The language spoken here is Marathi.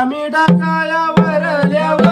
आम्ही डाकाया वरल्यावर